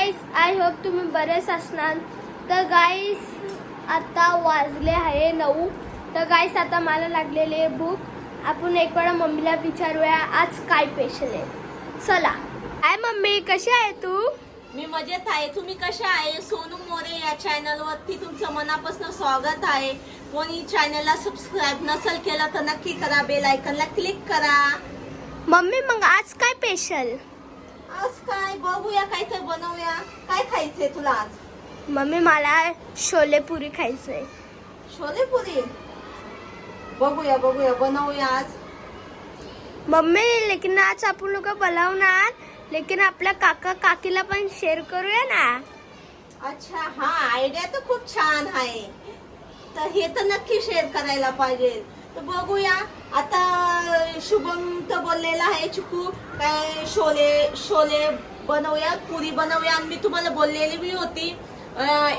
Guys I hope तुम्ही बरेच असणार. तर गाईस आता वाजले आहे नऊ. तर गाईस आता मला लागलेले भूक आपण एक वेळा मम्मीला विचारूया आज काय स्पेशल आहे? चला. हाय मम्मी कशी आहे तू? मी मजेत आहे. तुम्ही कशा आहे? सोनू मोरे या चॅनल वरती तुमचं मनापासून स्वागत आहे. कोणी चॅनलला सबस्क्राईब नसेल केलं तर नक्की करा. बेल आयकनला क्लिक करा. मम्मी मग आज काय स्पेशल आज काय बघूया काय तर बनवूया काय खायचंय तुला आज? मम्मी मला छोले पुरी खायचंय. छोले पुरी? बघूया बघूया बनवूया आज. मम्मी लेकिन आज आपण लोक बनवणार लेकिन आपल्या काका काकीला पण शेअर करूया ना. अच्छा हा आयडिया तर खूप छान आहे. तर हे तर नक्की शेअर करायला पाहिजे. तर बघूया. आता शुभम तर बोललेला आहे चिकू काय शोले शोले बनवूया पुरी बनवूया. आणि मी तुम्हाला बोललेली बी होती.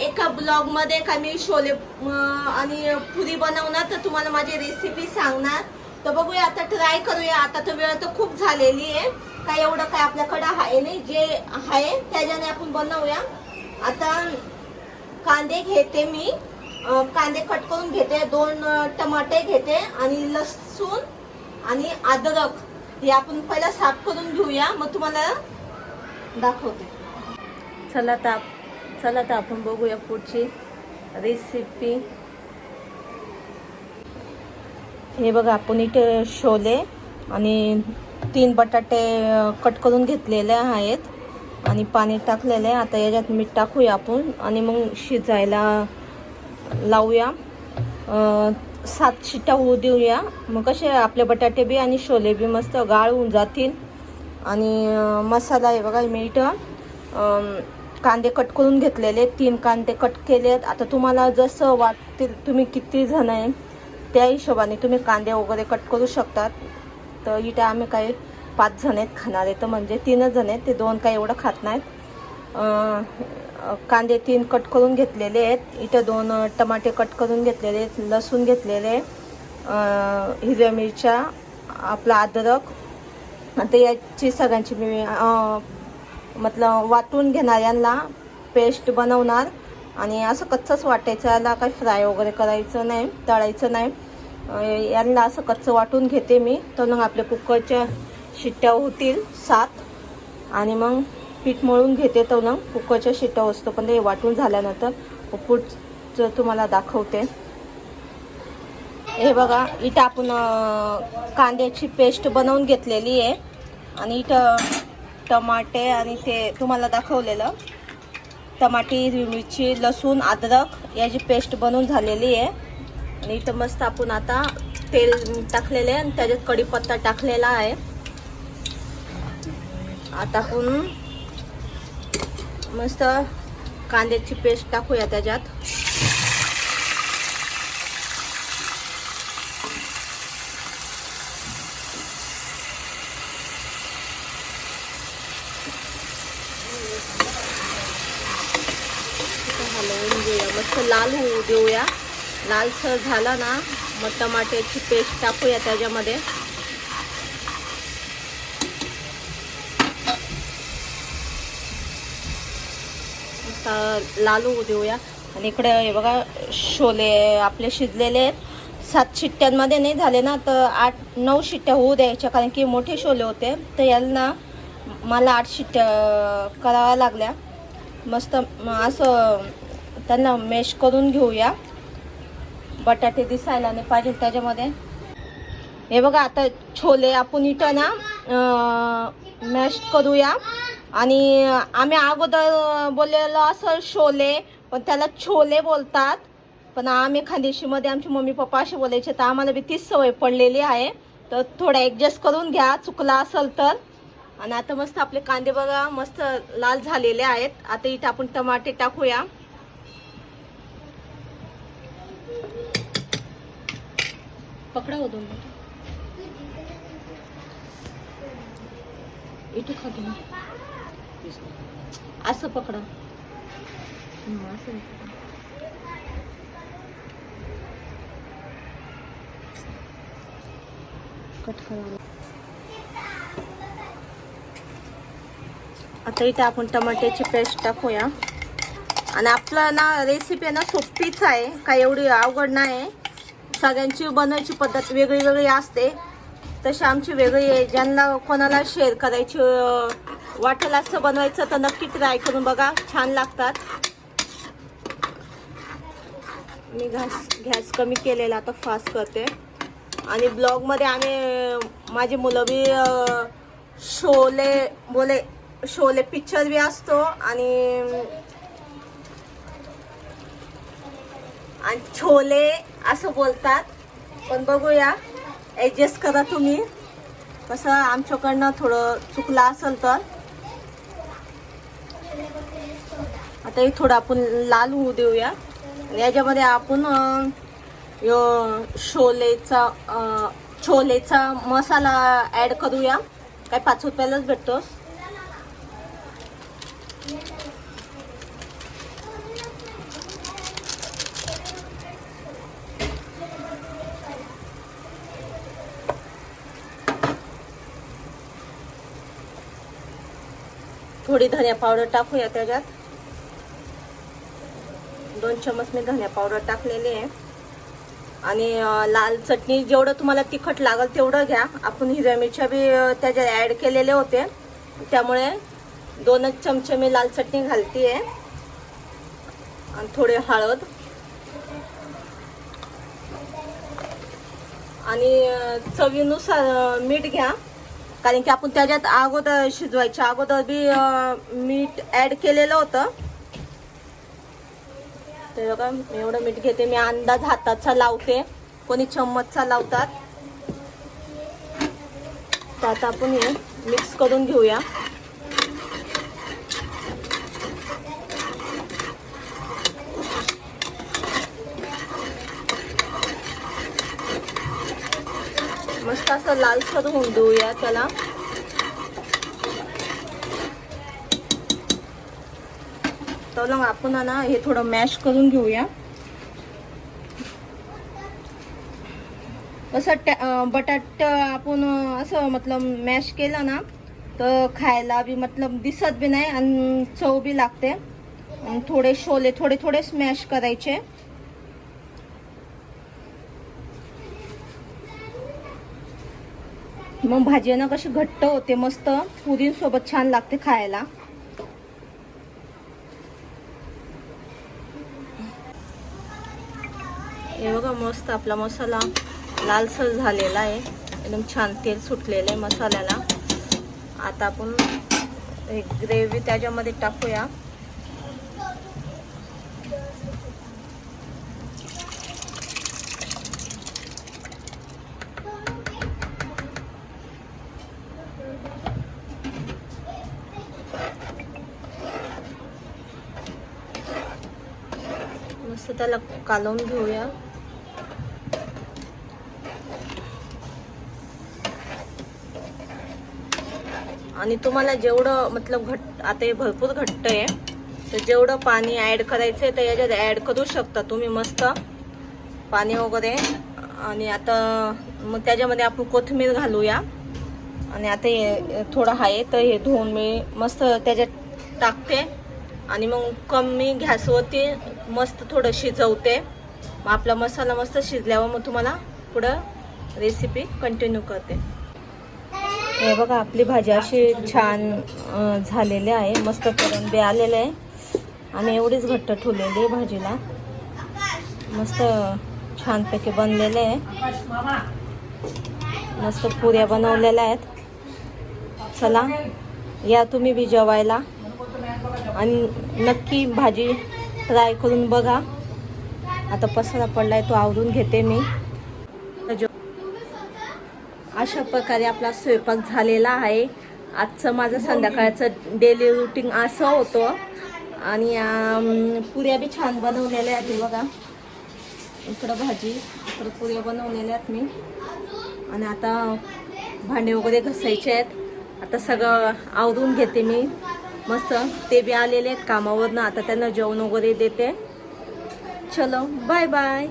एका ब्लॉगमध्ये का मी शोले आणि पुरी बनवणार तर तुम्हाला माझी रेसिपी सांगणार. तर बघूया आता ट्राय करूया. आता तर वेळ तर खूप झालेली आहे. काय एवढं काय आपल्याकडं आहे नाही. जे आहे त्याच्याने आपण बनवूया. आता कांदे घेते मी. कांदे कट करून घेते दोन टमाटे घेते आणि लसूण आणि अद्रक हे आपण पहिला साफ करून घेऊया. मग तुम्हाला दाखवते. चला तर चला तर आपण बघूया पुढची रेसिपी हे बघा आपण इथे शोले आणि तीन बटाटे कट करून घेतलेले आहेत आणि पाणी टाकलेलं आहे. आता याच्यात मीठ टाकूया आपण आणि मग शिजायला लावूया. सात शिट्ट्या होऊ देऊया. मग कसे आपले बटाटे बी आणि शोले बी मस्त गाळ होऊन जातील. आणि मसाला आहे बघा मी इथं कांदे कट करून घेतलेले. तीन कांदे कट केलेत. आता तुम्हाला जसं वाटतील तुम्ही किती जण आहे त्या हिशोबाने तुम्ही कांदे वगैरे कट करू शकतात. तर इथे आम्ही काही पाच जण आहेत खाणारे. तर म्हणजे तीनच जण आहेत. ते दोन काही एवढं खात नाहीत. कांदे तीन कट करून घेतलेले आहेत. इथं दोन टमाटे कट करून घेतलेले आहेत. लसूण घेतलेले हिरव्या मिरच्या आपला अद्रक. आता याची सगळ्यांची मी मतलब वाटून घेणार यांना पेस्ट बनवणार. आणि असं कच्चंच वाटायचं. याला काही फ्राय वगैरे करायचं नाही तळायचं नाही. यांना असं कच्चं वाटून घेते मी. तर मग आपल्या कुकरच्या शिट्ट्या होतील सात. आणि मग पीठ मळून घेते तर मग कुकरच्या शिट्ट्या असतो पण ते वाटून झाल्यानंतर पुढचं तुम्हाला दाखवते. हे बघा इथं आपण कांद्याची पेस्ट बनवून घेतलेली आहे. आणि इथं टमाटे आणि ते तुम्हाला दाखवलेलं. टमाटे हिरवी मिरची लसूण अद्रक याची पेस्ट बनवून झालेली आहे. आणि इथं मस्त आपण आता तेल टाकलेले आहे आणि त्याच्यात कढीपत्ता टाकलेला आहे. आता आपण मस्त कांद्याची पेस्ट टाकूया त्याच्यात. हलवून घेऊया मस्त लाल होऊ देऊया. लालसर झाला ना मग टमाट्याची पेस्ट टाकूया त्याच्यामध्ये. लाल होऊ देऊया. आणि इकडे हे बघा शोले आपले शिजलेले आहेत. सात शिट्ट्यांमध्ये नाही झाले ना तर आठ नऊ शिट्ट्या होऊ द्यायच्या कारण की मोठे शोले होते. तर यांना मला आठ शिट्ट्या कराव्या लागल्या. मस्त असं त्यांना मॅश करून घेऊया. बटाटे दिसायला नाही पाहिजे त्याच्यामध्ये. हे बघा आता छोले आपण इथं ना मॅश करूया. आणि आम्ही अगोदर बोललेलो असं शोले पण त्याला छोले बोलतात. पण आम्ही खानदेशीमध्ये आमची मम्मी पप्पा असे बोलायचे तर आम्हाला बी तीच सवय पडलेली आहे. तर थोडं ॲडजस्ट करून घ्या चुकला असेल तर. आणि आता मस्त आपले कांदे बघा मस्त लाल झालेले आहेत. आता इथं आपण टमाटे टाकूया. पकडा हो दोन इथं असं पकडा. कट आता इथे आपण टमाट्याची पेस्ट टाकूया. आणि आपलं ना रेसिपी ना सोपीच आहे. काही एवढी अवघड नाही. सगळ्यांची बनवायची पद्धत वेगळी वेगळी असते. तशी आमची वेगळी आहे. ज्यांना कोणाला शेअर करायची वाटेल असं बनवायचं तर नक्की ट्राय करून बघा. छान लागतात. मी घास गॅस कमी केलेला आता फास्ट करते. आणि ब्लॉगमध्ये आम्ही माझी मुलं बी शोले बोले शोले पिक्चर बी असतो आणि आणि छोले असं बोलतात. पण बघूया. ॲडजस्ट करा तुम्ही. कसं आमच्याकडनं थोडं चुकलं असेल तर. आता हे थोडं आपण लाल होऊ देऊया. याच्यामध्ये आपण शोलेचा छोलेचा मसाला ॲड करूया. काय पाच रुपयालाच भेटतो? थोडी धनिया पावडर टाकूया त्याच्यात. दोन चमच मी धन्या पावडर टाकलेली आहे. आणि लाल चटणी जेवढं तुम्हाला तिखट लागेल तेवढं घ्या. आपण हिरव्या मिरच्या बी त्याच्यात ॲड केलेले होते. त्यामुळे दोनच चमचे मी लाल चटणी घालते आणि थोडे हळद. आणि चवीनुसार मीठ घ्या. कारण की आपण त्याच्यात अगोदर शिजवायच्या अगोदर बी मीठ ॲड केलेलं होतं. ते बघा मी एवढं मीठ घेते. मी अंदाज हाताचा लावते. कोणी चम्मचचा लावतात. तर आता आपण हे मिक्स करून घेऊया. मस्त असं लालसर होऊन देऊया त्याला. तर आपण ना हे थोडं मॅश करून घेऊया. असं बटाट आपण असं मतलब मॅश केलं ना तर खायला बी मतलब दिसत बी नाही आणि चव बी लागते. थोडे शोले थोडे थोडे स्मॅश करायचे. मग भाजी ना कशी घट्ट होते मस्त पुरींसोबत छान लागते खायला. हे बघा मस्त आपला मसाला लालसर झालेला आहे. एकदम छान तेल सुटलेलं आहे मसाल्याला. आता आपण एक ग्रेव्ही त्याच्यामध्ये टाकूया. मस्त त्याला कालवून घेऊया. आणि तुम्हाला जेवढं मतलब घट्ट आता हे भरपूर घट्ट आहे तर जेवढं पाणी ॲड करायचं आहे तर याच्यात ॲड करू शकता तुम्ही मस्त पाणी वगैरे. आणि आता मग त्याच्यामध्ये आपण कोथिंबीर घालूया. आणि आता हे थोडं आहे तर हे धुवून मी मस्त त्याच्यात टाकते. आणि मग कमी गॅसवरती मस्त थोडं शिजवते. मग आपला मसाला मस्त शिजल्यावर मग तुम्हाला पुढं रेसिपी कंटिन्यू करते. हे बघा आपली भाजी अशी छान झालेली आहे. मस्त करून बी आलेलं आहे. आणि एवढीच घट्ट ठेवलेली आहे भाजीला. मस्त छानपैकी बनलेले आहे. मस्त पुऱ्या बनवलेल्या आहेत. चला या तुम्ही बी जेवायला. आणि नक्की भाजी ट्राय करून बघा. आता पसारा पडलाय तो आवरून घेते मी. अशा प्रकारे आपला स्वयंपाक झालेला आहे. आजचं माझं संध्याकाळचं डेली रुटीन असं होतं. आणि पुऱ्या बी छान बनवलेल्या आहेत बघा. इकडं भाजी इकडं पुऱ्या बनवलेल्या आहेत मी. आणि आता भांडे वगैरे घसायचे आहेत. आता सगळं आवरून घेते मी. मस्त ते बी आलेले आहेत कामावरनं. आता त्यांना जेवण वगैरे देते. चलो बाय बाय